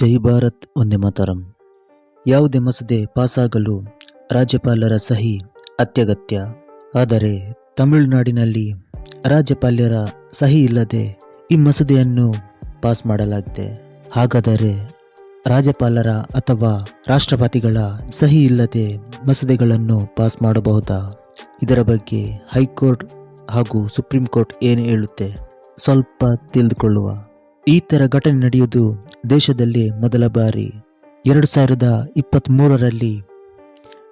ಜೈ ಭಾರತ್ ಒಂದೇ ಮಾತರಂ. ಯಾವುದೇ ಮಸೂದೆ ಪಾಸಾಗಲು ರಾಜ್ಯಪಾಲರ ಸಹಿ ಅತ್ಯಗತ್ಯ. ಆದರೆ ತಮಿಳುನಾಡಿನಲ್ಲಿ ರಾಜ್ಯಪಾಲರ ಸಹಿ ಇಲ್ಲದೆ ಈ ಮಸೂದೆಯನ್ನು ಪಾಸ್ ಮಾಡಲಾಗಿದೆ. ಹಾಗಾದರೆ ರಾಜ್ಯಪಾಲರ ಅಥವಾ ರಾಷ್ಟ್ರಪತಿಗಳ ಸಹಿ ಇಲ್ಲದೆ ಮಸೂದೆಗಳನ್ನು ಪಾಸ್ ಮಾಡಬಹುದಾ? ಇದರ ಬಗ್ಗೆ ಹೈಕೋರ್ಟ್ ಹಾಗೂ ಸುಪ್ರೀಂ ಕೋರ್ಟ್ ಏನು ಹೇಳುತ್ತೆ? ಸ್ವಲ್ಪ ತಿಳಿದುಕೊಳ್ಳುವ. ಈ ತರ ಘಟನೆ ನಡೆಯುವುದು ದೇಶದಲ್ಲಿ ಮೊದಲ ಬಾರಿ. ಎರಡು ಸಾವಿರದ ಇಪ್ಪತ್ತ್ ಮೂರರಲ್ಲಿ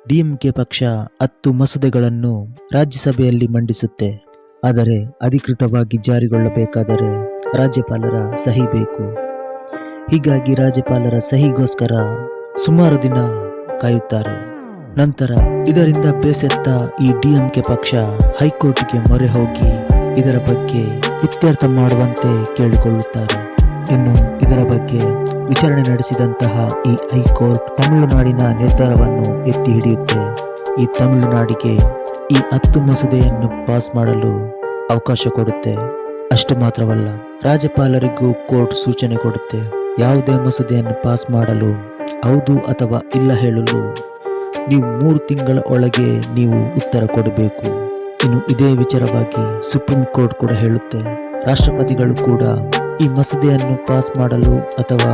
ಡಿಎಂಕೆ ಪಕ್ಷ ಹತ್ತು ಮಸೂದೆಗಳನ್ನು ರಾಜ್ಯಸಭೆಯಲ್ಲಿ ಮಂಡಿಸುತ್ತೆ. ಆದರೆ ಅಧಿಕೃತವಾಗಿ ಜಾರಿಗೊಳ್ಳಬೇಕಾದರೆ ರಾಜ್ಯಪಾಲರ ಸಹಿ ಬೇಕು. ಹೀಗಾಗಿ ರಾಜ್ಯಪಾಲರ ಸಹಿಗೋಸ್ಕರ ಸುಮಾರು ದಿನ ಕಾಯುತ್ತಾರೆ. ನಂತರ ಇದರಿಂದ ಬೇಸತ್ತ ಈ ಡಿಎಂಕೆ ಪಕ್ಷ ಹೈಕೋರ್ಟ್ಗೆ ಮೊರೆ ಹೋಗಿ ಇದರ ಬಗ್ಗೆ ಇತ್ಯರ್ಥ ಮಾಡುವಂತೆ ಕೇಳಿಕೊಳ್ಳುತ್ತಾರೆ. ಇನ್ನು ಇದರ ಬಗ್ಗೆ ವಿಚಾರಣೆ ನಡೆಸಿದಂತಹ ಈ ಹೈಕೋರ್ಟ್ ತಮಿಳುನಾಡಿನ ನಿರ್ಧಾರವನ್ನು ಎತ್ತಿ ಹಿಡಿಯುತ್ತೆ. ಈ ತಮಿಳುನಾಡಿಗೆ ಈ ಹತ್ತು ಮಸೂದೆಯನ್ನು ಪಾಸ್ ಮಾಡಲು ಅವಕಾಶ ಕೊಡುತ್ತೆ. ಅಷ್ಟು ಮಾತ್ರವಲ್ಲ, ರಾಜ್ಯಪಾಲರಿಗೂ ಕೋರ್ಟ್ ಸೂಚನೆ ಕೊಡುತ್ತೆ. ಯಾವುದೇ ಮಸೂದೆಯನ್ನು ಪಾಸ್ ಮಾಡಲು ಹೌದು ಅಥವಾ ಇಲ್ಲ ಹೇಳಲು ನೀವು ಮೂರು ತಿಂಗಳ ಒಳಗೆ ನೀವು ಉತ್ತರ ಕೊಡಬೇಕು. ಇನ್ನು ಇದೇ ವಿಚಾರವಾಗಿ ಸುಪ್ರೀಂ ಕೋರ್ಟ್ ಕೂಡ ಹೇಳುತ್ತೆ. ರಾಷ್ಟ್ರಪತಿಗಳು ಕೂಡ ಈ ಮಸೂದೆಯನ್ನು ಪಾಸ್ ಮಾಡಲು ಅಥವಾ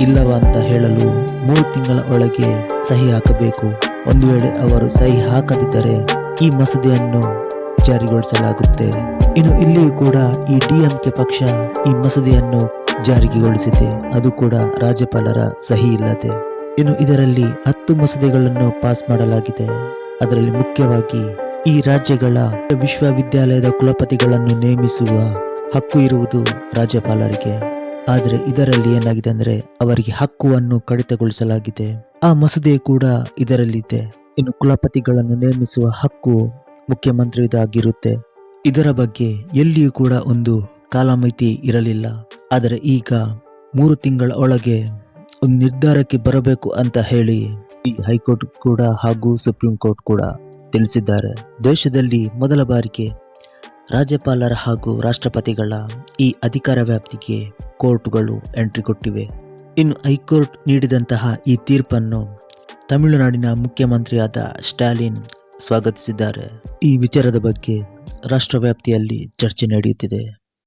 ಇಲ್ಲವ ಅಂತ ಹೇಳಲು ಮೂರು ತಿಂಗಳ ಒಳಗೆ ಸಹಿ ಹಾಕಬೇಕು. ಒಂದು ವೇಳೆ ಅವರು ಸಹಿ ಹಾಕದಿದ್ದರೆ ಈ ಮಸೂದೆಯನ್ನು ಜಾರಿಗೊಳಿಸಲಾಗುತ್ತೆ. ಇನ್ನು ಇಲ್ಲಿಯೂ ಕೂಡ ಈ ಡಿಎಂಕೆ ಪಕ್ಷ ಈ ಮಸೂದೆಯನ್ನು ಜಾರಿಗೆಗೊಳಿಸಿದೆ ಅದು ಕೂಡ ರಾಜ್ಯಪಾಲರ ಸಹಿ ಇಲ್ಲದೆ. ಇನ್ನು ಇದರಲ್ಲಿ ಹತ್ತು ಮಸೂದೆಗಳನ್ನು ಪಾಸ್ ಮಾಡಲಾಗಿದೆ. ಅದರಲ್ಲಿ ಮುಖ್ಯವಾಗಿ ಈ ರಾಜ್ಯಗಳ ವಿಶ್ವವಿದ್ಯಾಲಯದ ಕುಲಪತಿಗಳನ್ನು ನೇಮಿಸುವ ಹಕ್ಕು ಇರುವುದು ರಾಜ್ಯಪಾಲರಿಗೆ. ಆದರೆ ಇದರಲ್ಲಿ ಏನಾಗಿದೆ ಅಂದರೆ ಅವರಿಗೆ ಹಕ್ಕುವನ್ನು ಕಡಿತಗೊಳಿಸಲಾಗಿದೆ. ಆ ಮಸೂದೆ ಕೂಡ ಇದರಲ್ಲಿದೆ. ಇನ್ನು ಕುಲಪತಿಗಳನ್ನು ನೇಮಿಸುವ ಹಕ್ಕು ಮುಖ್ಯಮಂತ್ರಿದಾಗಿರುತ್ತೆ. ಇದರ ಬಗ್ಗೆ ಎಲ್ಲಿಯೂ ಕೂಡ ಒಂದು ಕಾಲಮಿತಿ ಇರಲಿಲ್ಲ. ಆದರೆ ಈಗ ಮೂರು ತಿಂಗಳ ಒಳಗೆ ಒಂದು ನಿರ್ಧಾರಕ್ಕೆ ಬರಬೇಕು ಅಂತ ಹೇಳಿ ಈ ಹೈಕೋರ್ಟ್ ಕೂಡ ಹಾಗೂ ಸುಪ್ರೀಂ ಕೋರ್ಟ್ ಕೂಡ ತಿಳಿಸಿದ್ದಾರೆ. ದೇಶದಲ್ಲಿ ಮೊದಲ ಬಾರಿಗೆ ರಾಜ್ಯಪಾಲರ ಹಾಗೂ ರಾಷ್ಟ್ರಪತಿಗಳ ಈ ಅಧಿಕಾರ ವ್ಯಾಪ್ತಿಗೆ ಕೋರ್ಟ್ಗಳು ಎಂಟ್ರಿ ಕೊಟ್ಟಿವೆ. ಇನ್ನು ಹೈಕೋರ್ಟ್ ನೀಡಿದಂತಹ ಈ ತೀರ್ಪನ್ನು ತಮಿಳುನಾಡಿನ ಮುಖ್ಯಮಂತ್ರಿಯಾದ ಸ್ಟಾಲಿನ್ ಸ್ವಾಗತಿಸಿದ್ದಾರೆ. ಈ ವಿಚಾರದ ಬಗ್ಗೆ ರಾಷ್ಟ್ರವ್ಯಾಪ್ತಿಯಲ್ಲಿ ಚರ್ಚೆ ನಡೆಯುತ್ತಿದೆ.